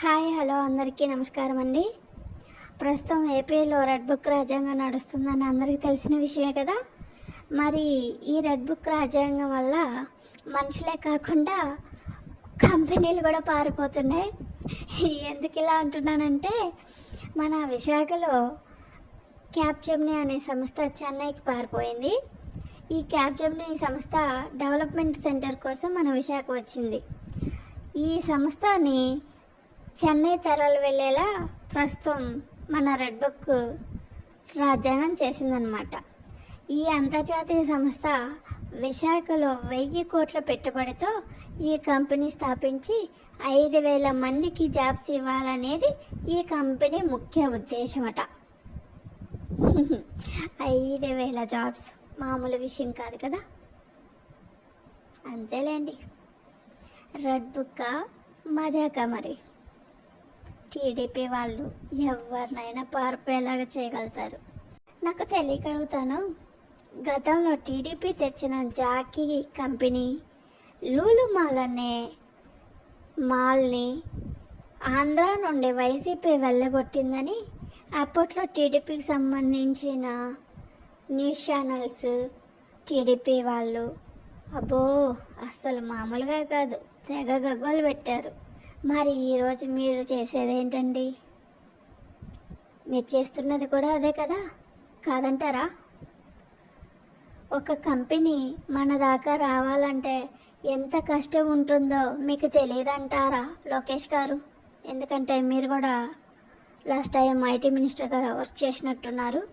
Hi hello అందరికీ నమస్కారం అండి. ప్రస్తుతం ఏపీలో రెడ్ బుక్ రాజ్యాంగం నడుస్తుందని అందరికీ తెలిసిన విషయమే కదా. మరి ఈ రెడ్ బుక్ రాజ్యాంగం వల్ల మనుషులే కాకుండా కంపెనీలు కూడా పారిపోతున్నాయి. ఎందుకు ఇలా అంటున్నానంటే మన విశాఖలో క్యాప్జెమ్ని అనే సంస్థ చెన్నైకి పారిపోయింది. ఈ క్యాప్జెమ్ని సంస్థ డెవలప్మెంట్ సెంటర్ కోసం మన విశాఖ వచ్చింది. ఈ సంస్థని చెన్నై తరలి వెళ్ళేలా ప్రస్తుతం మన రెడ్ బుక్ రాజ్యాంగం చేసిందనమాట ఈ అంతర్జాతీయ సంస్థ విశాఖలో వెయ్యి కోట్ల పెట్టుబడితో ఈ కంపెనీ స్థాపించి ఐదు వేల మందికి జాబ్స్ ఇవ్వాలనేది ఈ కంపెనీ ముఖ్య ఉద్దేశమట. ఐదు వేల జాబ్స్ మామూలు విషయం కాదు కదా? అంతేలేండి. రెడ్ బుక్క? మజాకా మరి? టీడీపీ వాళ్ళు ఎవరినైనా పారిపోయేలాగా చేయగలుగుతారు. నాకు తెలియక అడుగుతాను గతంలో టీడీపీ తెచ్చిన జాకీ కంపెనీ లూలు మాల్ అనే మాల్ని ఆంధ్ర నుండి వైసీపీ వెళ్ళగొట్టిందని అప్పట్లో టీడీపీకి సంబంధించిన న్యూస్ ఛానల్స్ టీడీపీ వాళ్ళు అబ్బో అస్సలు మామూలుగా కాదు. తెగ గగ్గోలు పెట్టారు. మరి ఈరోజు మీరు చేసేది ఏంటండి? మీరు చేస్తున్నది కూడా అదే కదా? కాదంటారా? ఒక కంపెనీ మన దాకా రావాలంటే ఎంత కష్టం ఉంటుందో మీకు తెలియదంటారా లోకేష్ గారు? ఎందుకంటే మీరు కూడా లాస్ట్ టైం ఐటీ మినిస్టర్గా వర్క్ చేసినట్టున్నారు.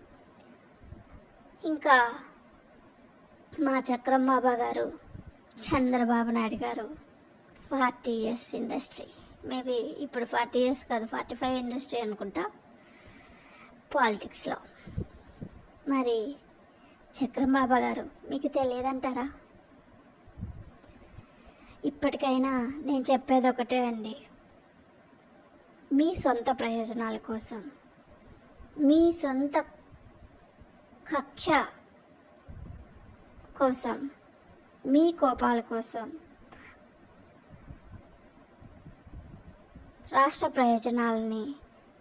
ఇంకా మా చక్రం బాబా గారు చంద్రబాబు నాయుడు గారు ఫార్టీ ఇయర్స్ ఇండస్ట్రీ. మేబీ ఇప్పుడు ఫార్టీ ఇయర్స్ కాదు ఫార్టీ ఫైవ్ ఇండస్ట్రీ అనుకుంటా. పాలిటిక్స్లో. మరి చక్రం బాబా గారు మీకు తెలియదంటారా? ఇప్పటికైనా నేను చెప్పేది ఒకటే అండి. మీ సొంత ప్రయోజనాల కోసం మీ సొంత కక్ష కోసం మీ కోపాల కోసం రాష్ట్ర ప్రయోజనాలని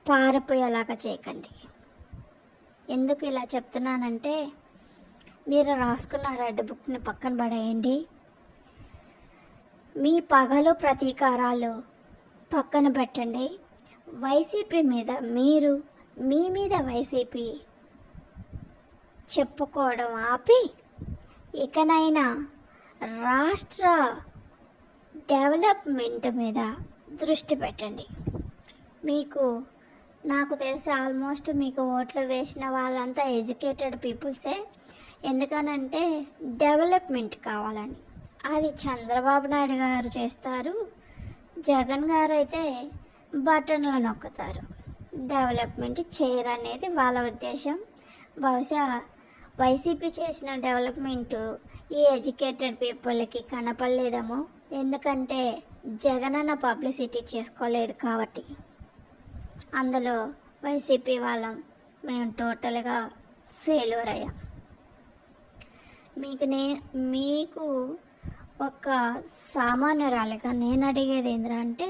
పారిపోయేలాగా చేయకండి. ఎందుకు ఇలా చెప్తున్నానంటే మీరు రాసుకున్న రెడ్ బుక్ని పక్కన పడేయండి. మీ పగలు ప్రతీకారాలు పక్కన పెట్టండి. వైసీపీ మీద మీరు మీ మీద వైసీపీ చెప్పుకోవడం ఆపి ఇకనైనా రాష్ట్ర డెవలప్మెంట్ మీద దృష్టి పెట్టండి. మీకు నాకు తెలిసి ఆల్మోస్ట్ మీకు ఓట్లు వేసిన వాళ్ళంతా ఎడ్యుకేటెడ్ పీపుల్సే. ఎందుకనంటే డెవలప్మెంట్ కావాలని. అది చంద్రబాబు నాయుడు గారు చేస్తారు జగన్ గారు అయితే బటన్లు నొక్కుతారు. డెవలప్మెంట్ చేయరనేది వాళ్ళ ఉద్దేశం. బహుశా వైసీపీ చేసిన డెవలప్మెంట్ ఈ ఎడ్యుకేటెడ్ పీపుల్కి కనపడలేదేమో. ఎందుకంటే జగనన్న పబ్లిసిటీ చేసుకోలేదు కాబట్టి అందులో వైసీపీ వాళ్ళం మేము టోటల్గా ఫెయిల్యూర్ అయ్యాం. మీకు నే మీకు ఒక సామాన్యురాలిగా నేను అడిగేది ఏంద్రా అంటే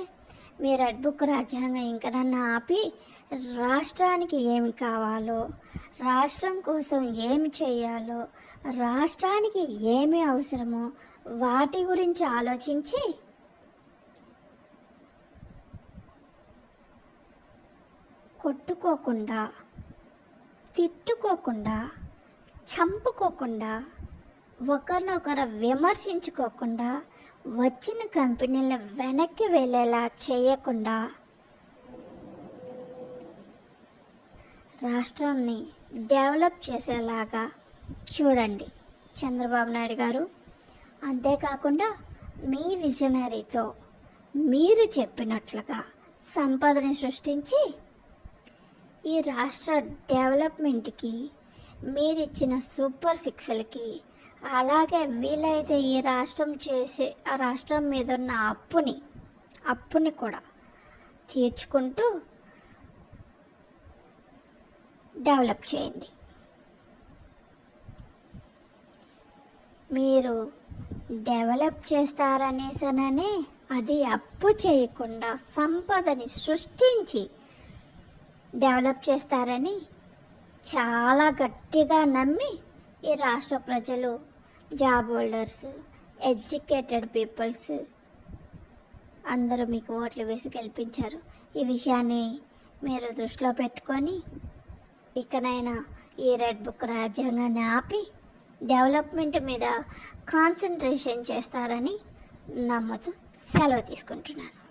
మీ రెడ్ బుక్ రాజ్యాంగం ఇంకా నన్ను ఆపి రాష్ట్రానికి ఏమి కావాలో రాష్ట్రం కోసం ఏమి చేయాలో రాష్ట్రానికి ఏమి అవసరమో వాటి గురించి ఆలోచించి కొట్టుకోకుండా తిట్టుకోకుండా చంపుకోకుండా ఒకరినొకరు విమర్శించుకోకుండా వచ్చిన కంపెనీలు వెనక్కి వెళ్ళేలా చేయకుండా రాష్ట్రాన్ని డెవలప్ చేసేలాగా చూడండి చంద్రబాబు నాయుడు గారు. అంతేకాకుండా మీ విజనరీతో మీరు చెప్పినట్లుగా సంపదని సృష్టించి ఈ రాష్ట్ర డెవలప్మెంట్కి మీరిచ్చిన సూపర్ సిక్స్లకి అలాగే వీలైతే ఈ రాష్ట్రం చేసే ఆ రాష్ట్రం మీద ఉన్న అప్పుని అప్పుని కూడా తీర్చుకుంటూ డెవలప్ చేయండి. మీరు డెవలప్ చేస్తారనేసననే అది అప్పు చేయకుండా సంపదని సృష్టించి డెవలప్ చేస్తారని చాలా గట్టిగా నమ్మి ఈ రాష్ట్ర ప్రజలు జాబ్ హోల్డర్స్ ఎడ్యుకేటెడ్ పీపుల్స్ అందరూ మీకు ఓట్లు వేసి గెలిపించారు. ఈ విషయాన్ని మీరు దృష్టిలో పెట్టుకొని ఇకనైనా ఈ రెడ్ బుక్ రాజ్యాంగాన్ని ఆపి డెవలప్మెంట్ మీద కాన్సన్ట్రేషన్ చేస్తారని నమ్ముతూ సెలవు తీసుకుంటున్నాను.